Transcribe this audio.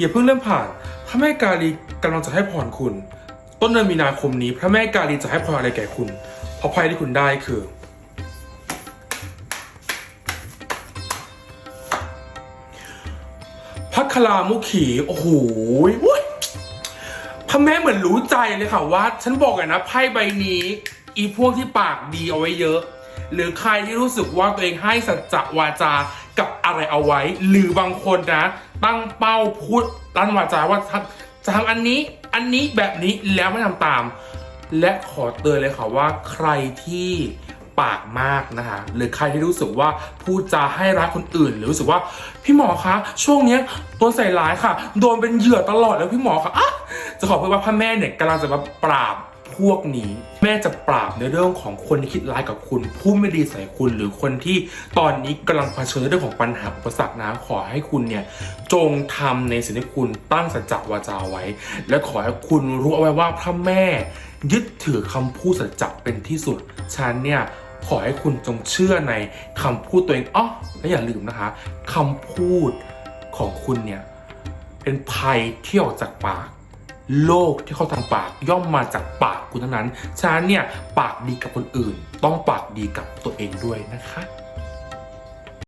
อย่าเพิ่งเริ่มผ่าน พระแม่กาลีกำลังจะให้พรคุณ ต้นเดือนมีนาคมนี้ พระแม่กาลีจะให้พรอะไรแก่คุณเพราะไพ่ที่คุณได้คือ พัคลามุขี โอ้โหพระแม่เหมือนรู้ใจเลยค่ะว่า ฉันบอกเลยนะไพ่ใบนี้อีพวกที่ปากดีเอาไว้เยอะ หรือใครที่รู้สึกว่าตัวเองให้สัจจะวาจา กับอะไรเอาไว้ หรือบางคนนะ ตั้งเป้าพูดรันวาจาว่าจะทำอันนี้อันนี้แบบนี้แล้วไม่ทำตาม และขอเตือนเลยค่ะว่าใครที่ปากมากนะคะหรือใครที่รู้สึกว่าพูดจาให้ร้ายคนอื่น หรือรู้สึกว่าพี่หมอคะช่วงเนี้ยโดนใส่ร้ายค่ะ โดนเป็นเหยื่อตลอดแล้วพี่หมอคะอะจะขอเพื่อว่าพระแม่เนี่ยกำลังจะมาปราบ พวกนี้ แม่จะปราบในเรื่องของคนที่คิดร้ายกับคุณพูดไม่ดีใส่คุณหรือคนที่ตอนนี้กำลังเผชิญเรื่องของปัญหาอุปสรรคนะขอให้คุณเนี่ยจงทำในสิ่งที่คุณตั้งสัจจะวาจาไว้ และขอให้คุณรู้เอาไว้ว่าพระแม่ยึดถือคำพูดสัจจะเป็นที่สุดฉันเนี่ยขอให้คุณจงเชื่อในคำพูดตัวเองอ๋อและอย่าลืมนะคะคำพูดของคุณเนี่ยเป็นภัยที่ออกจากปาก โลกที่เขาทางปากย่อมมาจากปากคุณเท่านั้น ฉะนั้นเนี่ยปากดีกับคนอื่น ต้องปากดีกับตัวเองด้วยนะคะ